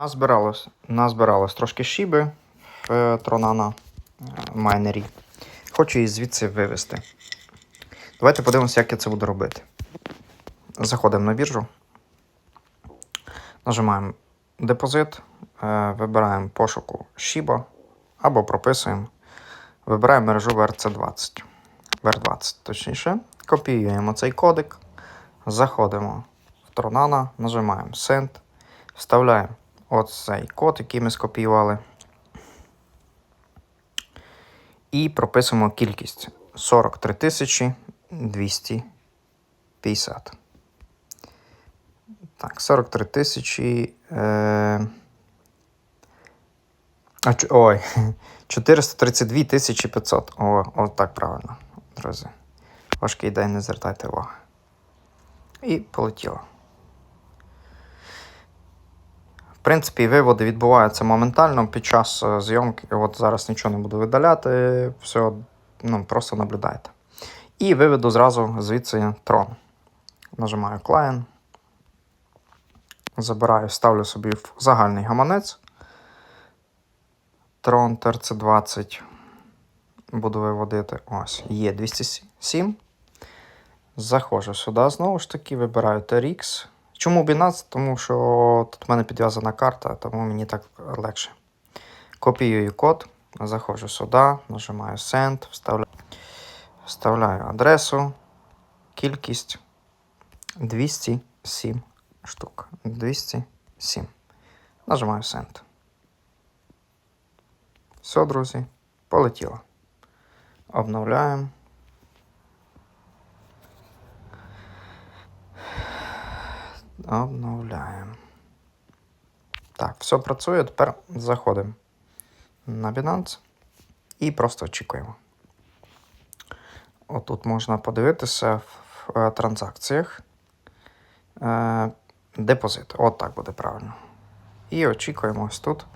Назбиралось, назбиралось трошки шіби в е, Тронана е, майнері. Хочу її звідси вивезти. Давайте подивимося, як я це буду робити. Заходимо на біржу. Нажимаємо депозит, е, вибираємо пошуку Shiba або прописуємо. Вибираємо мережу VRC20. VR20, точніше. Копіюємо цей кодик, заходимо в Tronana, нажимаємо Send, вставляємо от цей код, який ми скопіювали. І прописуємо кількість 43 250. Так, 43 тисячі. Е... Ой, 432 тисячі 500. О, от так правильно, друзі. Важкий день, не звертайте увагу. І полетіло. В принципі, виводи відбуваються моментально під час е, зйомки. От зараз нічого не буду видаляти, все, ну, просто наблюдайте. І виведу зразу звідси трон. Нажимаю Client. Забираю, ставлю собі в загальний гаманець. Трон TRC20. Буду виводити. Ось, є 207. Заходжу сюди знову ж таки, вибираю TRX. Чому Binance? Тому що тут в мене підв'язана карта, тому мені так легше. Копіюю код, заходжу сюди, нажимаю Send, вставляю, вставляю адресу, кількість 207 штук. 207. Нажимаю Send. Все, друзі, полетіло. Обновляємо. Обновляємо. Так, все працює. Тепер заходимо на Binance і просто очікуємо. Отут можна подивитися в, е, транзакціях. Е, депозит. От так буде правильно. І очікуємо ось тут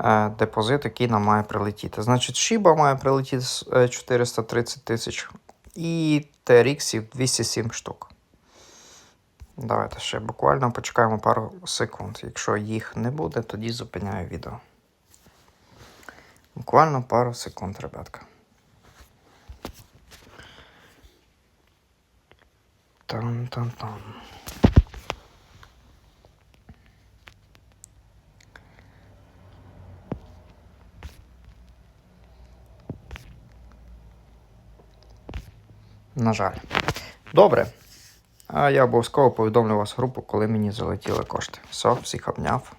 е, депозит, який нам має прилетіти. Значить, Shiba має прилетіти е, 430 тисяч і TRX 207 штук. Давайте ще буквально почекаємо пару секунд. Якщо їх не буде, тоді зупиняю відео. Буквально пару секунд, ребятка. Там-там-там. На жаль. Добре. А я обов'язково повідомлю вас групу, коли мені залетіли кошти. Все, всіх обняв.